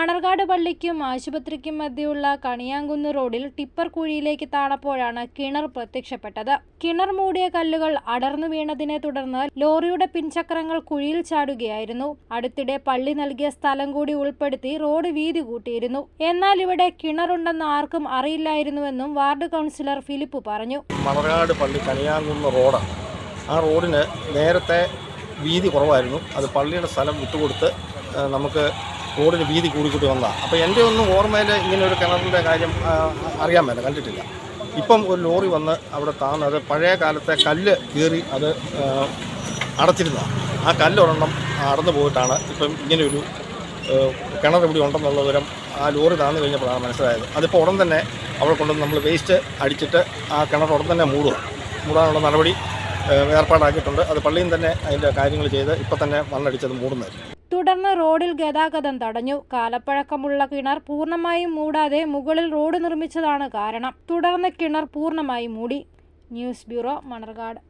മണർകാട് പള്ളിക്കും ആശുപത്രിക്കും മധ്യയുള്ള കണിയാങ്കുന്ന് റോഡിൽ ടിപ്പർ കുഴിയിലേക്ക് താണപ്പോഴാണ് കിണർ പ്രത്യക്ഷപ്പെട്ടത്. കിണർ മൂടിയ കല്ലുകൾ അടർന്നു വീണതിനെ തുടർന്ന് ലോറിയുടെ പിൻചക്രങ്ങൾ കുഴിയിൽ ചാടുകയായിരുന്നു. അടുത്തിടെ പള്ളി നൽകിയ സ്ഥലം കൂടി ഉൾപ്പെടുത്തി റോഡ് വീതി കൂട്ടിയിരുന്നു. എന്നാൽ ഇവിടെ കിണറുണ്ടെന്ന് ആർക്കും അറിയില്ലായിരുന്നുവെന്നും വാർഡ് കൗൺസിലർ ഫിലിപ്പ് പറഞ്ഞു. മണർകാട് പള്ളി കണിയാങ്കുന്ന് റോഡാണ്. ആ റോഡിന് നേരത്തെ വീതി കുറവായിരുന്നു. അത് പള്ളിയുടെ സ്ഥലം വിട്ടുകൊടുത്ത് നമുക്ക് റോഡിന് വീതി കൂടിക്കൂട്ടി വന്നതാണ് അപ്പോൾ എന്റെ ഒന്നും ഓർമ്മയിൽ ഇങ്ങനെ ഒരു കിണറിന്റെ കാര്യം അറിയാൻ മേല കണ്ടിട്ടില്ല. ഇപ്പം ഒരു ലോറി വന്ന് അവിടെ താന്നത് പഴയ കാലത്തെ കല്ല് കീറി അത് അടച്ചിരുന്നതാണ് ആ കല്ലൊരെണ്ണം അടന്നു പോയിട്ടാണ് ഇപ്പം ഇങ്ങനെയൊരു കിണർ ഇവിടെ ഉണ്ടെന്നുള്ള വിവരം ആ ലോറി താന്നു കഴിഞ്ഞപ്പോഴാണ് മനസ്സിലായത്. അതിപ്പോൾ ഉടൻ തന്നെ അവിടെ കൊണ്ടുവന്ന് നമ്മൾ വേസ്റ്റ് അടിച്ചിട്ട് ആ കിണർ ഉടൻ തന്നെ മൂടുക മൂടാനുള്ള നടപടി ഏർപ്പാടാക്കിയിട്ടുണ്ട്. അത് പള്ളിയിൽ തന്നെ അതിന്റെ കാര്യങ്ങൾ ചെയ്ത് ഇപ്പം തന്നെ മണ്ണടിച്ചത് മൂടുന്നതായിരിക്കും. തുടർന്ന് റോഡിൽ ഗതാഗതം തടഞ്ഞു. കാലപ്പഴക്കമുള്ള കിണർ പൂർണമായും മൂടാതെ മുകളിൽ റോഡ് നിർമ്മിച്ചതാണ് കാരണം. തുടർന്ന് കിണർ പൂർണമായും മൂടി. News bureau Manarcad.